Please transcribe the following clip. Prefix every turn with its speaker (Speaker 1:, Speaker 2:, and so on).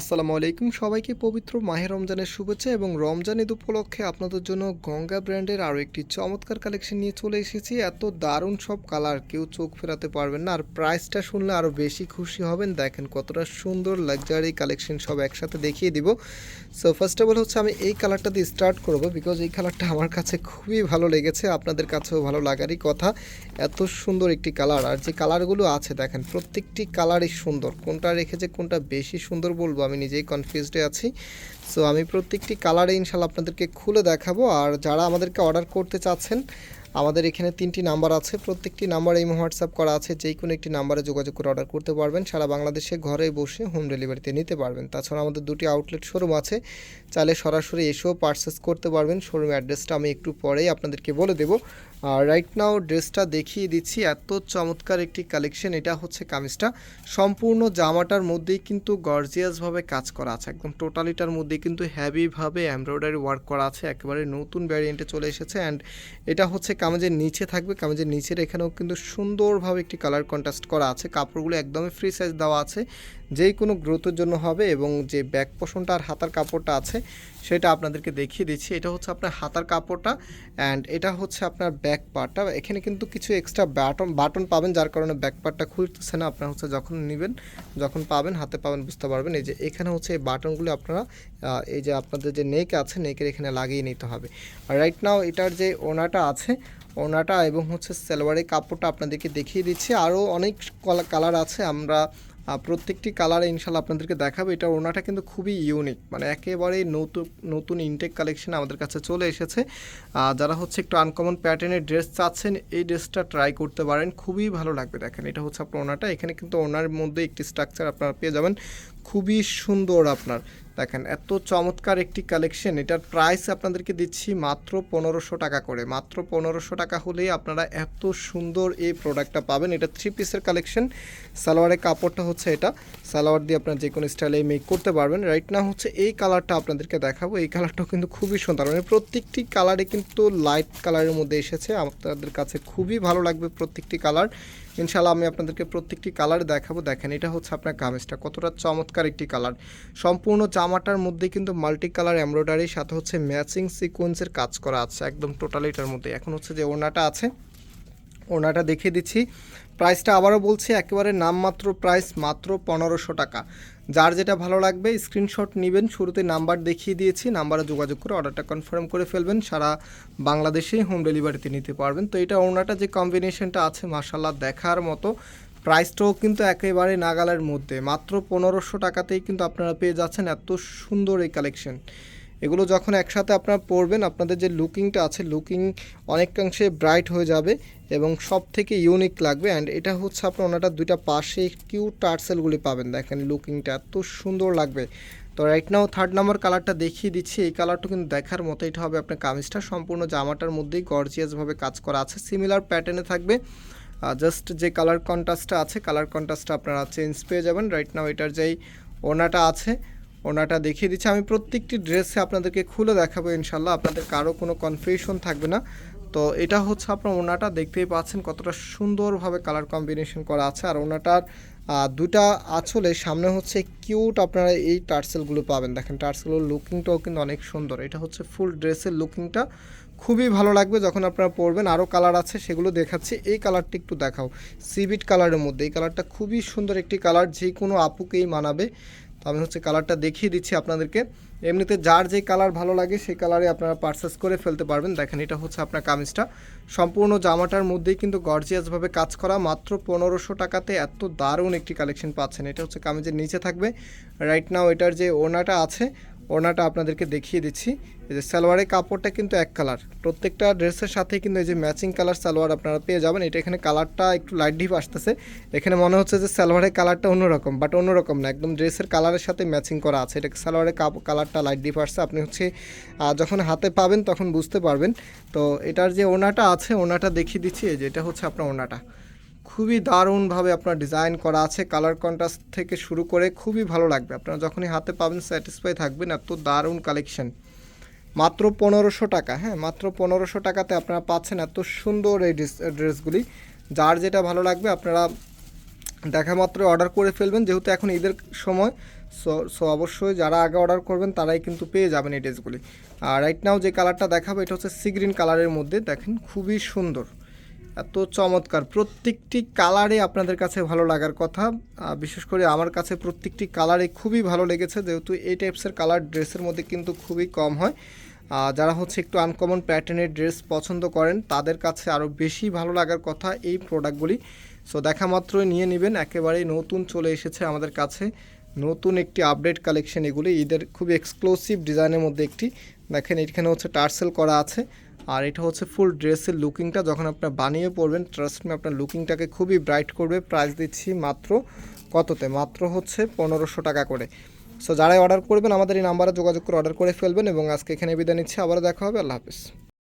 Speaker 1: আসসালামু আলাইকুম। সবাইকে পবিত্র মাহে রমজানের শুভেচ্ছা এবং রমজান ঈদ উপলক্ষে আপনাদের জন্য গঙ্গা ব্র্যান্ডের আরও একটি চমৎকার কালেকশন নিয়ে চলে এসেছি। এত দারুণ সব কালার, কেউ চোখ ফেরাতে পারবেন না। আর প্রাইসটা শুনলে আরও বেশি খুশি হবেন। দেখেন কতটা সুন্দর লাক্সারি কালেকশন সব একসাথে দেখিয়ে দিব। সো ফার্স্ট অফ অল হচ্ছে আমি এই কালারটা দিয়ে স্টার্ট করব বিকজ এই কালারটা আমার কাছে খুবই ভালো লেগেছে। আপনাদের কাছেও ভালো লাগারই কথা। এত সুন্দর একটি কালার। আর যে কালারগুলো আছে, দেখেন প্রত্যেকটি কালারই সুন্দর। কোনটা রেখেছে, কোনটা বেশি সুন্দর বলব আমি নিজেই কনফিউজডে আছি। সো আমি প্রত্যেকটি কালারে ইনশাল্লাহ আপনাদেরকে খুলে দেখাবো। আর যারা আমাদেরকে অর্ডার করতে চাচ্ছেন, আমাদের এখানে তিনটি নাম্বার আছে। প্রত্যেকটি নাম্বার এই হোয়াটসঅ্যাপ করা আছে। যেই কোনো একটি নাম্বারে যোগাযোগ করে অর্ডার করতে পারবেন। সারা বাংলাদেশে ঘরে বসে হোম ডেলিভারিতে নিতে পারবেন। তাছাড়া আমাদের দুটি আউটলেট শোরুম আছে। চাইলে সরাসরি এসেও পারচেস করতে পারবেন। শোরুম অ্যাড্রেসটা আমি একটু পরেই আপনাদেরকে বলে দেবো। রাইট নাও ড্রেসটা দেখিয়ে দিচ্ছি। এত চমৎকার একটি কালেকশন এটা হচ্ছে কামিজটা। সম্পূর্ণ জামাটার মধ্যেই কিন্তু গর্জিয়াসভাবে কাজ করা আছে। একদম টোটালিটার মধ্যে কিন্তু হ্যাভিভাবে এমব্রয়ডারি ওয়ার্ক করা আছে। একেবারে নতুন ভ্যারিয়েন্টে চলে এসেছে অ্যান্ড এটা হচ্ছে কামিজের নিচে থাকবে। কামিজের নিচের এখানেও কিন্তু সুন্দরভাবে একটি কালার কন্ট্রাস্ট করা আছে। কাপড়গুলো একদমই ফ্রি সাইজ দেওয়া আছে। যেই কোনো গ্রোথের জন্য হবে এবং যে ব্যাক পোষণটা আর হাতার কাপড়টা আছে, সেটা আপনাদেরকে দেখিয়ে দিচ্ছি। এটা হচ্ছে আপনার হাতার কাপড়টা অ্যান্ড এটা হচ্ছে আপনার ব্যাক পার্টটা। এখানে কিন্তু কিছু এক্সট্রা বাটন বাটন পাবেন, যার কারণে ব্যাক পার্টটা খুলতেছে না। আপনার হচ্ছে যখন নেবেন, যখন পাবেন, হাতে পাবেন, বুঝতে পারবেন। এই যে এখানে হচ্ছে এই বাটনগুলো আপনারা এই যে আপনাদের যে নেক আছে নেকের এখানে লাগিয়ে নিতে হবে। আর রাইট নাও এটার যে ওনাটা আছে, ওনাটা এবং হচ্ছে সালোয়ারের কাপড়টা আপনাদেরকে দেখিয়ে দিচ্ছি। আরও অনেক কালার আছে। আমরা প্রত্যেকটি কালার ইনশাল্লাহ আপনাদেরকে দেখাবে। এটা ওনাটা কিন্তু খুবই ইউনিক মানে একেবারে নতুন নতুন ইনটেক কালেকশন আমাদের কাছে চলে এসেছে। যারা হচ্ছে একটু আনকমন প্যাটার্নের ড্রেস চাচ্ছেন, এই ড্রেসটা ট্রাই করতে পারেন। খুবই ভালো লাগবে দেখেন, এটা হচ্ছে আপনার ওনাটা এখানে কিন্তু ওনার মধ্যে একটি স্ট্রাকচার আপনারা পেয়ে যাবেন। খুবই সুন্দর আপনার। দেখেন, এত চমৎকার একটি কালেকশন এটার প্রাইস আপনাদেরকে দিচ্ছি মাত্র পনেরোশো টাকা করে। মাত্র পনেরোশো টাকা হলেই আপনারা এত সুন্দর এই প্রোডাক্টটা পাবেন। এটা থ্রি পিসের কালেকশন সালোয়ারের কাপড়টা হচ্ছে এটা। সালোয়ার দিয়ে আপনারা যে কোনো স্টাইলে মেক করতে পারবেন। রাইট না হচ্ছে এই কালারটা আপনাদেরকে দেখাবো। এই কালারটাও কিন্তু খুবই সুন্দর। মানে প্রত্যেকটি কালারে কিন্তু লাইট কালারের মধ্যে এসেছে। আপনাদের কাছে খুবই ভালো লাগবে প্রত্যেকটি কালার ইনশাল্লাহ আমি আপনাদেরকে প্রত্যেকটি কালার দেখাবো। দেখেন, এটা হচ্ছে আপনার কামিজটা কতটা চমৎকার একটি কালার। সম্পূর্ণ জামাটার মধ্যে কিন্তু মাল্টি কালার এমব্রয়ডারির সাথে হচ্ছে ম্যাচিং সিকোয়েন্সের কাজ করা আছে একদম টোটালি এটার মধ্যে। এখন হচ্ছে যে ওনাটা আছে ওনাটা দেখিয়ে দিচ্ছি। প্রাইসটা আবারও বলছি, একেবারে নামমাত্র প্রাইস মাত্র পনেরোশো টাকা। যার যেটা ভালো লাগবে স্ক্রিনশট নেবেন, শুরুতে নাম্বার দেখিয়ে দিয়েছি নাম্বারে যোগাযোগ করে অর্ডারটা কনফার্ম করে ফেলবেন, সারা বাংলাদেশেই হোম ডেলিভারিতে নিতে পারবেন। তো এটা ওনাটা যে কম্বিনেশনটা আছে মার্শাল্লাহ দেখার মতো। প্রাইসটাও কিন্তু একেবারে নাগালের মধ্যে। মাত্র পনেরোশো টাকাতেই কিন্তু আপনারা পেয়ে যাচ্ছেন এত সুন্দর এই কালেকশন এগুলো যখন একসাথে আপনারা পরবেন, আপনাদের যে লুকিংটা আছে লুকিং অনেকাংশে ব্রাইট হয়ে যাবে এবং সব থেকে ইউনিক লাগবে। অ্যান্ড এটা হচ্ছে আপনার ওনাটা দুইটা পাশে কিউট টার্সেলগুলি পাবেন। দেখেন লুকিংটা এত সুন্দর লাগবে। তো রাইট নাও থার্ড নাম্বার কালারটা দেখিয়ে দিচ্ছি। এই কালারটা কিন্তু দেখার মতো এটা হবে আপনার কামিজটা। সম্পূর্ণ জামাটার মধ্যেই গর্জিয়াসভাবে কাজ করা আছে। সিমিলার প্যাটার্নে থাকবে। জাস্ট যে কালার কন্ট্রাস্টটা আছে কালার কন্ট্রাস্টটা আপনারা চেঞ্জ পেয়ে যাবেন। রাইট নাও এটার যেই ওনাটা আছে, ওনাটা দেখিয়ে দিচ্ছি। আমি প্রত্যেকটি ড্রেসে আপনাদেরকে খুলে দেখাবো ইনশাল্লাহ আপনাদের কারও কোনো কনফিউশন থাকবে না। তো এটা হচ্ছে আপনার ওনাটা দেখতেই পাচ্ছেন কতটা সুন্দরভাবে কালার কম্বিনেশন করা আছে। আর ওনাটার দুটা আঁচলে সামনে হচ্ছে কিউট আপনারা এই টার্সেলগুলো পাবেন। দেখেন টার্সেলগুলোর লুকিংটাও কিন্তু অনেক সুন্দর। এটা হচ্ছে ফুল ড্রেসের লুকিংটা খুবই ভালো লাগবে যখন আপনারা পরবেন। আরও কালার আছে সেগুলো দেখাচ্ছি। এই কালারটি একটু দেখাও। সিবিট কালারের মধ্যে। এই কালারটা খুবই সুন্দর একটি কালার যে কোনো আপুকেই মানাবে। তো আমি হচ্ছে কালারটা দেখিয়ে দিচ্ছি আপনাদেরকে। এমনিতে যার যে কালার ভালো লাগে, সেই কালারে আপনারা পারচেস করে ফেলতে পারবেন। দেখেন, এটা হচ্ছে আপনার কামিজটা। সম্পূর্ণ জামাটার মধ্যেই কিন্তু গর্জিয়াসভাবে কাজ করা, মাত্র পনেরোশো টাকাতে এত দারুণ একটি কালেকশন পাচ্ছেন। এটা হচ্ছে কামিজের নিচে থাকবে। রাইট নাও এটার যে ওনাটা আছে ওনাটা আপনাদেরকে দেখিয়ে দিচ্ছি। এই যে সালোয়ারের কাপড়টা কিন্তু এক কালার। প্রত্যেকটা ড্রেসের সাথে কিন্তু এই যে ম্যাচিং কালার সালোয়ার আপনারা পেয়ে যাবেন। এটা এখানে কালারটা একটু লাইট ডিপ আসতেছে। এখানে মনে হচ্ছে যে সালোয়ারের কালারটা অন্যরকম বাট অন্যরকম না। একদম ড্রেসের কালারের সাথে ম্যাচিং করা আছে। এটা সালোয়ারের কাপ- কালারটা লাইট ডিপ আসছে। আপনি হচ্ছে যখন হাতে পাবেন তখন বুঝতে পারবেন। তো এটার যে ওনাটা আছে ওনাটা দেখিয়ে দিচ্ছি। এই যে এটা হচ্ছে আপনার ওনাটা খুবই দারুণভাবে আপনার ডিজাইন করা আছে কালার কন্ট্রাস্ট থেকে শুরু করে খুবই ভালো লাগবে। আপনারা যখনই হাতে পাবেন স্যাটিসফাই থাকবেন, এত দারুণ কালেকশন মাত্র পনেরোশো টাকা হ্যাঁ মাত্র পনেরোশো টাকাতে আপনারা পাচ্ছেন এত সুন্দর এই ড্রেস ড্রেসগুলি যার যেটা ভালো লাগবে, আপনারা দেখা মাত্র অর্ডার করে ফেলবেন। যেহেতু এখন ঈদের সময় সো সো অবশ্যই যারা আগে অর্ডার করবেন, তারাই কিন্তু পেয়ে যাবেন এই ড্রেসগুলি আর রাইট নাও যে কালারটা দেখাবো, এটা হচ্ছে সি গ্রিন কালারের মধ্যে, দেখেন খুবই সুন্দর। এত চমৎকার। প্রত্যেকটি কালারে আপনাদের কাছে ভালো লাগার কথা। বিশেষ করে আমার কাছে প্রত্যেকটি কালারে খুবই ভালো লেগেছে, যেহেতু এই টাইপসের কালার ড্রেসের মধ্যে কিন্তু খুবই কম হয়। যারা হচ্ছে একটু আনকমন প্যাটার্নের ড্রেস পছন্দ করেন, তাদের কাছে আরও বেশি ভালো লাগার কথা এই প্রোডাক্টগুলি সো দেখা মাত্রই নিয়ে নেবেন, একেবারেই নতুন চলে এসেছে আমাদের কাছে। নতুন একটি আপডেট কালেকশন এগুলি। ঈদের খুবই এক্সক্লুসিভ ডিজাইনের মধ্যে একটি। দেখেন, এখানে হচ্ছে টার্সেল করা আছে। আর এটা হচ্ছে ফুল ড্রেসের লুকিংটা যখন আপনার বানিয়ে পড়বেন ট্রাস্ট মি আপনার লুকিংটাকে খুবই ব্রাইট করবে। প্রাইস দিচ্ছি মাত্র কততে? মাত্র হচ্ছে পনেরোশো টাকা করে। সো যারাই অর্ডার করবেন, আমাদের এই নাম্বারে যোগাযোগ করে অর্ডার করে ফেলবেন। এবং আজকে এখানে বিদায় নিচ্ছি। আবার দেখা হবে। আল্লাহ হাফিজ।